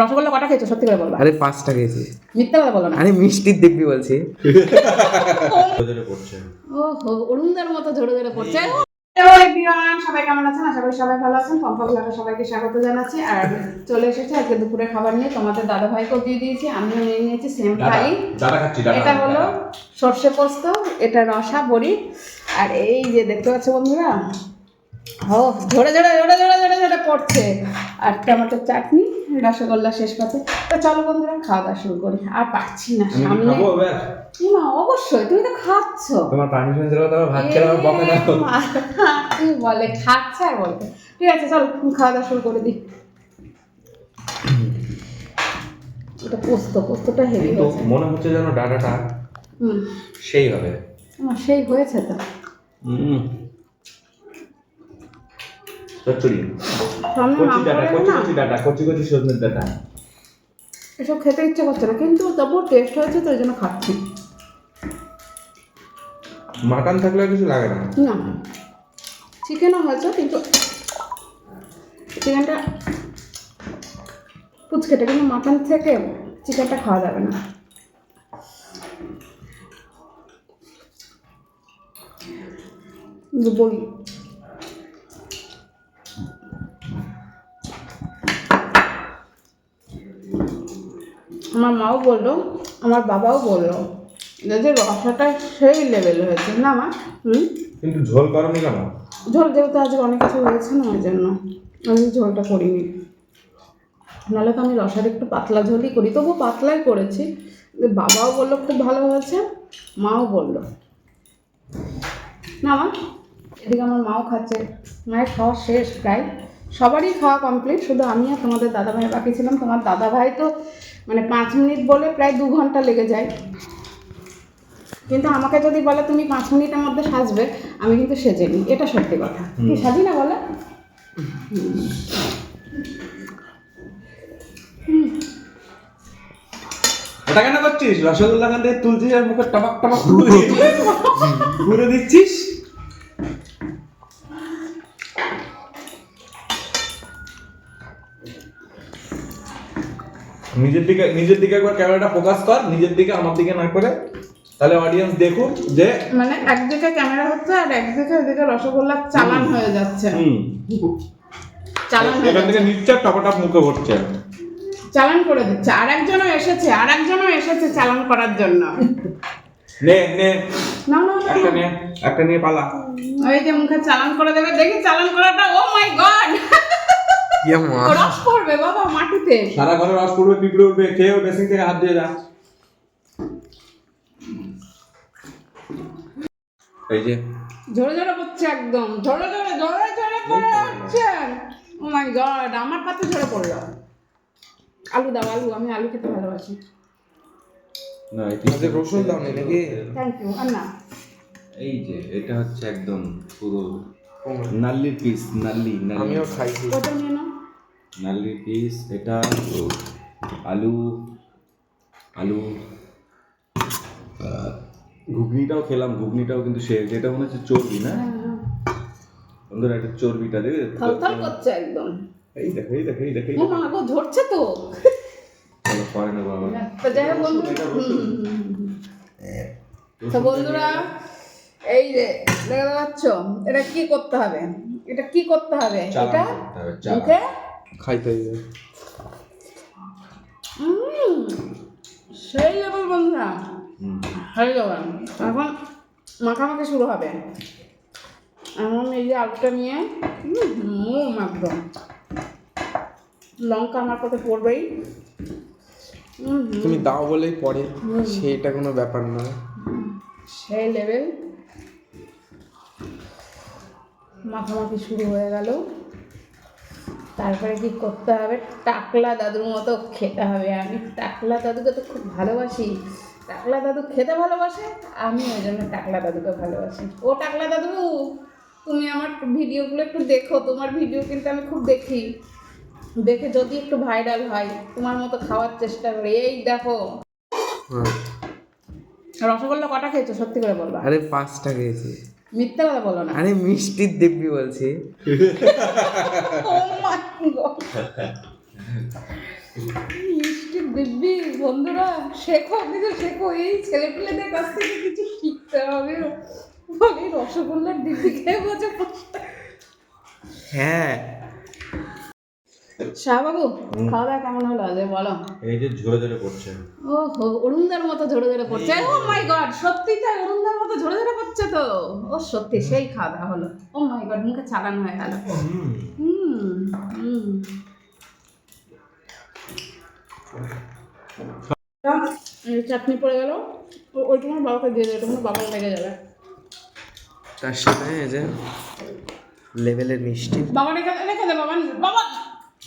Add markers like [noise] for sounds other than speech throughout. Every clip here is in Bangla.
রসগোল্লা কটা খেয়েছো? সত্যি করে বলবা। আরে পাঁচটা খেয়েছি। মিথ্যা কথা বলো না। আরে মিষ্টির দিব্যি বলছি। [laughs] ওহো অরুণদার মতো ধরে ধরে পড়ছে। হ্যালো এভরিওয়ান সবাই কেমন আছেন? আশা করি সবাই ভালো আছেন। পম্পা ব্লগে সবাইকে স্বাগত জানাচ্ছি। আর চলে এসেছে আজকে দুপুরে খাবার নিয়ে। তোমাদের দাদা ভাইকেও দিয়ে দিয়েছি আমিও নিয়ে নিয়েছি সেম ফ্রাই এটা হলো সর্ষে পোস্ত এটা রসা বড়ি। আর এই যে দেখতে পাচ্ছ বন্ধুরা ও ঝরে ঝরে ঝরে ঝরে ঝরে পড়ছে আর টমেটোর চাটনি রসগোল্লা শেষ পাতে তো চলো বন্ধুরা খাওয়া দাওয়া শুরু করি। আর পাচ্ছি না সামনে। অবশ্যই তুমি তো খাচ্ছ। তোমার পারমিশন ছিল তোমার ভাত খেলে আমার বকা দাও এ মা, কি বলে খাচ্ছে আর বলতে ঠিক আছে চল খাওয়া দাওয়া শুরু করে দিই। এটা পোস্ত পোস্তটা হেভি হয়েছে। মনে হচ্ছে যেন ডাটাটা হুম। সেই হবে। সেই হয়েছে তো। হুম। চচ্চড়ি কচি ডাটা কচি কচি ডাটা কচি কচি সজনের ডাটা। এসব খেতে ইচ্ছে করছে না কিন্তু তবুও টেস্ট হয়েছে তো ওই জন্য খাচ্ছি। মাটন থাকলে কিছু লাগে না। না। চিকেনও হয়েছে কিন্তু চিকেনটা পুচকেটা কিন্তু মাটন থেকে চিকেনটা খাওয়া যাবে না। বলি আমার মাও বলল আমার বাবাও বলল যে রসাটা সেই লেভেল হয়েছে না মা? হুম? কিন্তু ঝোল করনি কেন? ঝোল যেহেতু আজকে অনেক কিছু হয়েছে না ওই জন্য আমি ঝোলটা করিনি। নাহলে তো আমি রসার একটু পাতলা ঝোলই করি। তবু পাতলাই করেছি। বাবাও বলল খুব ভালো হয়েছে মাও বলল। না মা এদিকে আমার মাও খাচ্ছে। মায়ের খাওয়া শেষ প্রায়। সবারই খাওয়া কমপ্লিট শুধু আমি আর তোমাদের দাদা ভাই বাকি ছিলাম। তোমার দাদা ভাই তো মানে পাঁচ মিনিট বলে প্রায় দু ঘণ্টা লেগে যায়। কিন্তু আমাকে যদি বলে তুমি পাঁচ মিনিটের মধ্যে সাজবে আমি কিন্তু সেজে নিই এটা সত্যি কথা। কি সাজি না বলে? ওটা কেন করছিস? রসগোল্লা খান থেকে তুলছিস আর মুখে টপাক টপাক [laughs] ঘুরে দিচ্ছিস? নিজের দিকে নিজের দিকে একবার ক্যামেরাটা ফোকাস কর নিজের দিকে আমার দিকে না করে তাহলে অডিয়েন্স দেখুক যে মানে একদিকে ক্যামেরা হচ্ছে আর একদিকে ওইদিকে রসগোল্লা চালান হয়ে যাচ্ছে। হুম। চালান এখান থেকে নিচ্ছে টপা মুখে ভরছে। চালান করে দিচ্ছে। আর একজনও এসেছে আর একজনও এসেছে চালান করার জন্য। নে নে। না না না, একটা নে একটা নিয়ে পালা। ওই যে মুখে চালান করে দেবে দেখি চালান করাটা ও মাই গড ইয়ে মা। রস পড়বে বাবা। মাটিতে সারা ঘরে রস পড়বে পিঁপড়ে উঠবে খেয়েও বেসিং থেকে হাত দিয়ে যা। এই যে। ঝরে ঝরে পড়ছে একদম। ঝরে ঝরে ঝরে ঝরে পড়ে যাচ্ছে। ও মাই গড আমার পাতে ঝরে পড়ল। আলু দাও আলু আমি আলু খেতে ভালোবাসি। না আজকে রসুন দাও নি নাকি? থ্যাংক ইউ আর না এই যে এটা হচ্ছে একদম পুরো নাল্লির পিস নাল্লি নাল্লি। আমিও খাইছি। ওটা নিয়ে নাও? নাল্লির পিস এটা আলু আলু ঘুগনিটাও খেলাম ঘুগনিটাও কিন্তু সে যেটা মনে হচ্ছে চর্বি না? হ্যাঁ। একটা চর্বিটা দেবে করছে একদম। এই দেখো এই দেখো এই দেখো ও মা গো ঝরছে তো। চলো পরে নেব আবার। তো যাই হোক বন্ধুরা এই যে দেখতে পাচ্ছ? এটা কি করতে হবে? এটা কি করতে হবে? এটা মুখে খাইতে সেই লেভেল বন্ধুরা। হয়ে যাবে এখন মাখামাখি শুরু হবে। এখন এই যে আলুটা নিয়ে মুম একদম। লঙ্কা আমার কাছে পড়বেই। তুমি দাও বলেই পরে সেইটা কোনো ব্যাপার নয় সেই লেভেল। মাখামাখি শুরু হয়ে গেল। তারপরে কি করতে হবে? টাকলা দাদুর মতো খেতে হবে। আমি টাকলা দাদুকে তো খুব ভালোবাসি। টাকলা দাদু খেতে ভালোবাসে আমি ওই জন্য টাকলা দাদুকে ভালোবাসি। ও টাকলা দাদু তুমি আমার ভিডিওগুলো একটু দেখো। তোমার ভিডিও কিন্তু আমি খুব দেখি। দেখে যদি একটু ভাইরাল হয় তোমার মতো খাওয়ার চেষ্টা করি। এই দেখো। হ্যাঁ। রসগোল্লা কটা খেয়েছো? সত্যি করে বলবা। আরে পাঁচটা খেয়েছি। মিথ্যে কথা বলো না। আরে মিষ্টির দিব্যি বলছি। মিষ্টির [laughs] my দিব্যি বন্ধুরা শেখো কিছু শেখো এই ছেলে পেলেদের কাছ থেকে কিছু শিখতে হবে। রসগোল্লার দিব্যি খেয়ে বলছে হ্যাঁ শাহবাবু খাওয়া দাওয়া কেমন হলো? আজ বলো। এই যে ঝরে ঝরে পড়ছে ও হো অরুণদার মতো ঝরে ঝরে পড়ছে ও মাই গড সত্যি তাই অরুণদার মতো ঝরে ঝরে পড়ছে তো? ও সত্যি সেই খাওয়া দাওয়া হলো। ও মাই গড মুখে চালানো হয়ে গেল। হুম হুম। চাটনি পড়ে গেল। ওই তোমার বাবাকে দিয়ে দেবে তোমার বাবার লেগে যাবে। তার সাথে এই যে লেভেলের মিষ্টি। বাবা রেখে রেখে দে বাবা। বাবা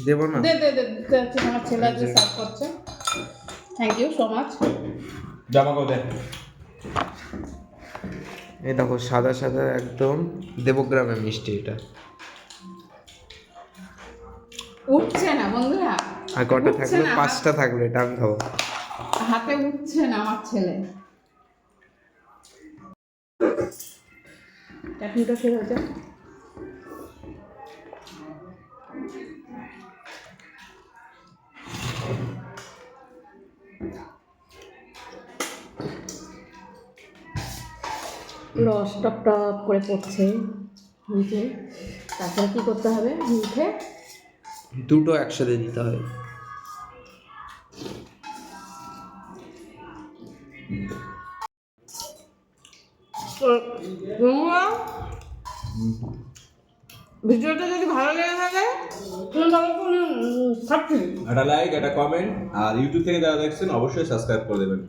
দেবো না? দে দে দে হচ্ছে আমার ছেলে আজকে সার্ভ করছে। থ্যাংক ইউ সো মাচ জামা জামাকেও দে। এই দেখো সাদা সাদা একদম দেবগ্রামের মিষ্টি এটা। উঠছে না বন্ধুরা? আর কটা থাকল? পাঁচটা থাকল এটা আমি খাব। হাতে উঠছে না আমার ছেলে। চাটনিটা শেষ হয়েছে রস টপ টপ করে পড়ছে মুখে। তারপরে কি করতে হবে? মুখে দুটো একসাথে দিতে হবে। ভিডিওটা যদি ভালো লেগে থাকে একটা লাইক একটা কমেন্ট আর ইউটিউব থেকে যারা দেখছেন, অবশ্যই সাবস্ক্রাইব করে দেবেন।